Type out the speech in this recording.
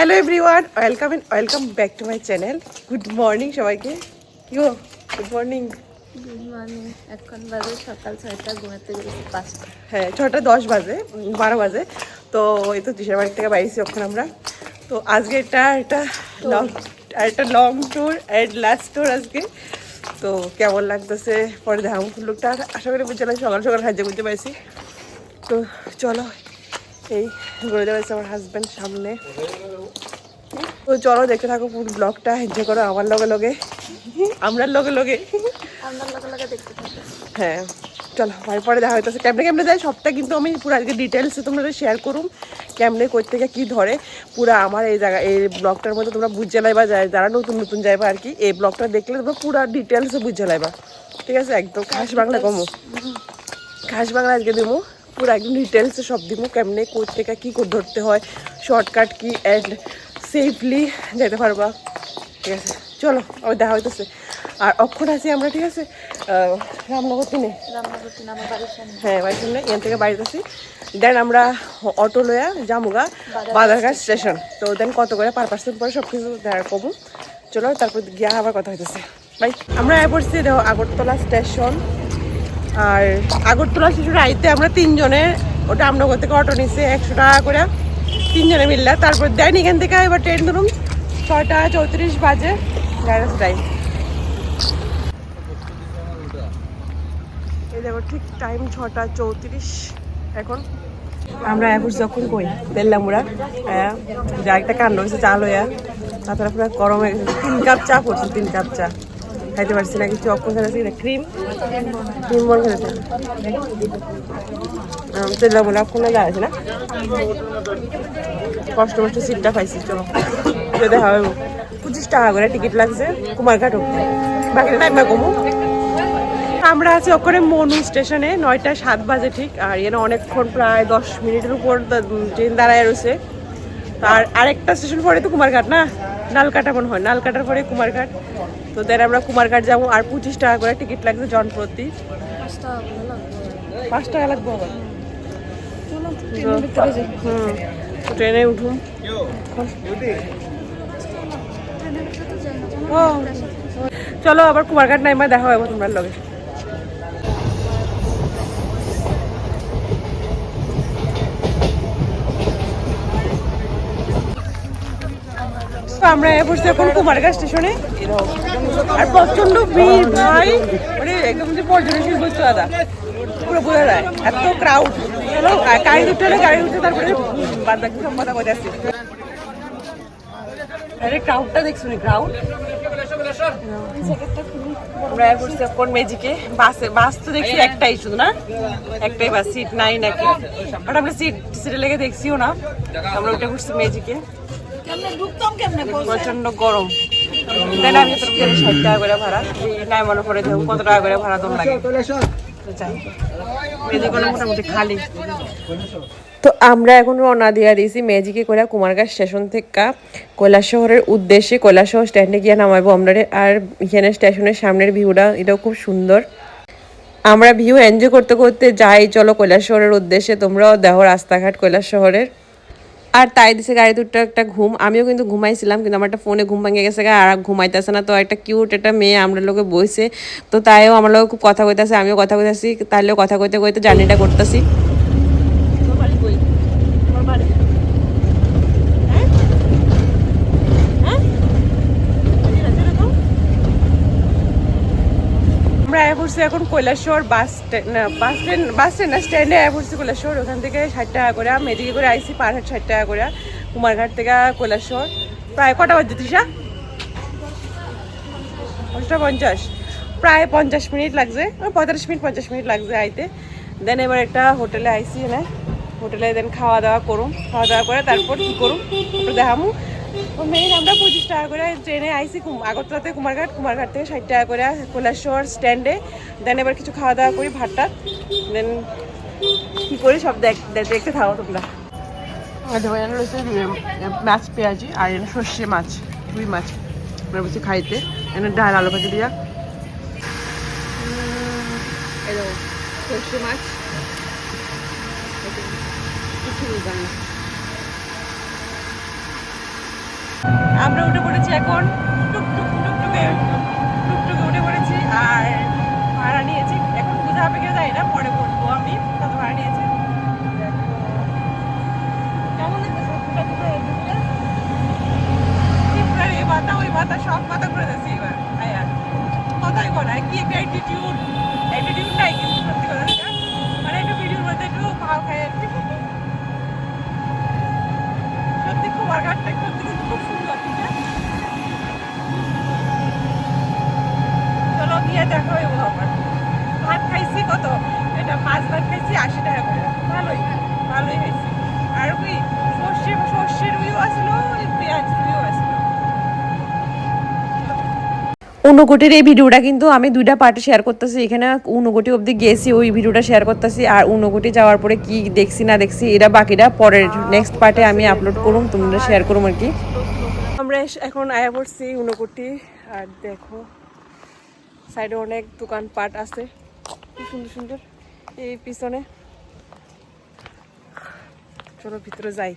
Hello everyone welcome and welcome back to my channel good morning সবাইকে। কি গো? Good morning good morning এখন বাজে সকাল ছয়টা ঘুমাতে গেছি পাঁচটা। হ্যাঁ ছটা দশ বাজে বারো বাজে। তো এই তো দিশার বাড়ি থেকে বাইরেছি ওখানে আমরা। তো আজকে এটা একটা লং একটা long tour and last tour আজকে। তো কেমন লাগতেছে? পরে দেখাম লুকটা আশা করি বুঝতে পারছি সকাল সকাল সাহায্য করতে পারছি। তো চলো এই ঘুরে যাচ্ছে আমার হাজব্যান্ড সামনে। তো চলো দেখতে থাকো পুরো ব্লগটা এনজয় করো আমার লগে লগে আমরা লগে লগে। আপনার লগে লগে দেখতে থাকো। হ্যাঁ চলো পরে দেখা হইতেছে কেমনে কেমনে যায় সবটা কিন্তু আমি পুরো আজকে ডিটেলসে তোমরা শেয়ার করুম কেমনে কই থেকে কি ধরে। পুরো আমার এই জায়গা এই ব্লগটার মধ্যে তোমরা বুঝে লাইবা যায় যারা নতুন নতুন যাইবা আর কি এই ব্লগটা দেখলে তোমরা পুরো ডিটেলসে বুঝে লাইবা। ঠিক আছে একদম খাস বাংলা কমো। খাস বাংলা আজকে দিমু পুরো একদম ডিটেলসে সব দিমু কেমনে কই থেকে কী করে ধরতে হয় শর্টকাট কি অ্যান্ড সেফলি যেতে পারবা। ঠিক আছে চলো আবার দেখা হইতেছে। আর অক্ষণ আছি আমরা ঠিক আছে? রামনগর সামনে। হ্যাঁ বাড়ির সামনে এখান থেকে বাড়িতে আসি দেন আমরা অটো লইয়া জামুগা বাজারঘাট স্টেশন তো দেন কত করে পার পার্সেন্ট পরে সব কিছু দেখা কমু চলো তারপর গিয়া আবার কথা হইতেছে। বাই আমরা পড়ছি দেখো আগরতলা স্টেশন আর আগরতলা স্টেশনে আইতে আমরা তিনজনে, ওটা আমনগর থেকে অটো নিচ্ছে একশো টাকা করে। তিনজনে মিললে, তারপর দেন এখান থেকে এবার ট্রেন ধরুন ছয়টা চৌত্রিশ বাজে টাইম এই দেখো ঠিক টাইম ছটা চৌত্রিশ এখন। আমরা এখন যখন কই তেললাম ওরা হ্যাঁ যা একটা কাণ্ড হয়েছে, চাল লইয়া তারপরে পুরো গরম হয়ে তিন কাপ চা করছি তিন কাপ চা। খাইতে পারছি না, কিছু অক্ষণ খেলেছি না ক্রিম ক্রিম বল খেলেছে তেললাম ওরা অক্ষণ যা আছে না? কষ্ট কষ্ট, সিটটা পাইছি, চলো। দেখা হবে। পঁচিশ টাকা করে টিকিট লাগছে, কুমারঘাট অব্দি বাকি টাইম কমু। আমরা আছি ওখানে মনু স্টেশনে নয়টা সাত বাজে ঠিক, আর এখানে অনেকক্ষণ প্রায় দশ মিনিটের উপর ট্রেন দাঁড়ায় রয়েছে। আর আরেকটা স্টেশন পরে তো কুমারঘাট না? নালকাটা মনে হয়। নালকাটার পরে কুমারঘাট। তো দেন আমরা কুমারঘাট যাব। আর পঁচিশ টাকা করে টিকিট লাগছে জনপ্রতি। পাঁচটা ভালো লাগবে পাঁচ টাকা লাগবে আবার হুম। ট্রেনে উঠুন। ও। চলো আবার কুমারঘাট নাইমা দেখা হবে তোমরা লগে। আমরা এ বসছি এখন কুমারঘাট স্টেশনে। আর প্রচণ্ড ভিড় ভাই। মানে একদম যে পর্যটনশীল বস্তু দাদা পুরো বোঝা যায়। এত ক্রাউড চলো গাড়ি উঠতে হলে গাড়ি উঠতে তারপরে বাদ সব কথা বলে আসছি। আরে ক্রাউডটা দেখছ নি? ক্রাউড আমরা এ বসছি এখন ম্যাজিকে বাসে, বাস তো দেখছি একটাই শুধু, না? একটাই বাস সিট নাই নাকি। বাট আমরা সিট সিটে লেগে দেখছিও না। আমরা ওটা করছি ম্যাজিকে প্রচণ্ড গরম। দেন আমি তোর ষাট টাকা করে ভাড়া। নাই মনে দেখো কত টাকা করে ভাড়া দম লাগে। তো মোটামুটি খালি। তো আমরা এখন রওনা দিয়ে দিয়েছি ম্যাজিকে করে কুমারঘাট স্টেশন থেকে। কৈলাস শহরের উদ্দেশ্যে কৈলাস শহর স্ট্যান্ডে গিয়ে নামাবো আমরা। আর এখানে স্টেশনের সামনের ভিউটা এটাও খুব সুন্দর। আমরা ভিউ এনজয় করতে করতে যাই চলো কৈলাস শহরের উদ্দেশ্যে। তোমরাও দেখো রাস্তাঘাট কৈলাস শহরের। আর তাই দিছে গাড়ি দুটো একটা ঘুম। আমিও কিন্তু ঘুমাইছিলাম, কিন্তু আমার একটা ফোনে ঘুম ভেঙে গেছে আর ঘুমাইতেছে না, তো একটা কিউট একটা মেয়ে আমরা লোকে বইছে। তো তাইও আমার লোক খুব কথা কইতেছে, আমিও কথা কইতেছি তাহলেও কথা কইতে কইতে জার্নিটা করতেছি আমরা আয়া পড়ছি এখন Kailashahar bus stand bus stand bus stand স্ট্যান্ডে আয়া পড়ছি কৈলাসহর। ওখান থেকে ষাট টাকা করে মেদিকে করে আইসি পার হাট ষাট টাকা করে, কুমারঘাট থেকে কৈলাসহর। প্রায় কটা বাজে তৃষা? পাঁচটা পঞ্চাশ। প্রায় পঞ্চাশ মিনিট লাগছে পঁয়তাল্লিশ মিনিট, পঞ্চাশ মিনিট লাগছে আইতে। দেন এবার একটা হোটেলে আইসি না হোটেলে দেন খাওয়া দাওয়া করুম। খাওয়া দাওয়া করে তারপর কী করুম? দেখামু। মেইন আমরা পঁচিশ টাকা করে ট্রেনে আইসি আগরতলাতে কুমারঘাট কুমারঘাট থেকে ষাট টাকা করে কৈলাসহর স্ট্যান্ডে দেন এবার কিছু খাওয়া দাওয়া করি ভাতটা দেন কী করি সব দেখ দেখ- দেখতে থাকো তোমরা রয়েছে মাছ পেঁয়াজি আর এখানে সর্ষে মাছ রুই মাছ আমরা বলছি খাইতে এখানে ডাল আলু ভাজি দিয়া সর্ষে মাছ কিছু বুঝলাম না আমরা উঠে পড়েছি এখন টুকটুক টুকটুকে টুকটুকে উঠে পড়েছি আর ভাড়া নিয়েছি। এখন বুঝা হবে কেউ যায় না, পরে বলব আমি। কত ভাড়া নিয়েছি। এই ওই সব কথাই অ্যাটিটিউড অ্যাটিটিউড নাই কিন্তু, সত্যি কথা মানে একটু ভিডিওর মধ্যে একটু ভাও খায় আর কি সত্যি কুমার ঘাটটা সত্যি কিন্তু খুব সুন্দর ঠিক আছে চলো গিয়ে দেখো এই আমার ভাত খাইছি কত এটা মাছ ভাত খাইছি আশি টাকা করে। ভালোই ভালোই হয়েছে। আর ওই সর্ষে ওই পেঁয়াজ ঊনকোটির এই ভিডিওটা কিন্তু আমি দুইটা পার্টে শেয়ার করতেছি। এখানে ঊনকোটি অবধি গেছি ওই ভিডিওটা শেয়ার করতেছি। আর ঊনকোটি যাওয়ার পরে কি দেখছি না দেখছি এরা বাকিটা পরের নেক্সট পার্টে আমি আপলোড করুম তোমরা শেয়ার করুম আর কি। আমরা এখন আয়া পড়ছি উনকোটি আর দেখো সাইডে অনেক দোকান দোকানপাট আছে। সুন্দর সুন্দর। এই পিছনে। চলো ভিতরে যাই।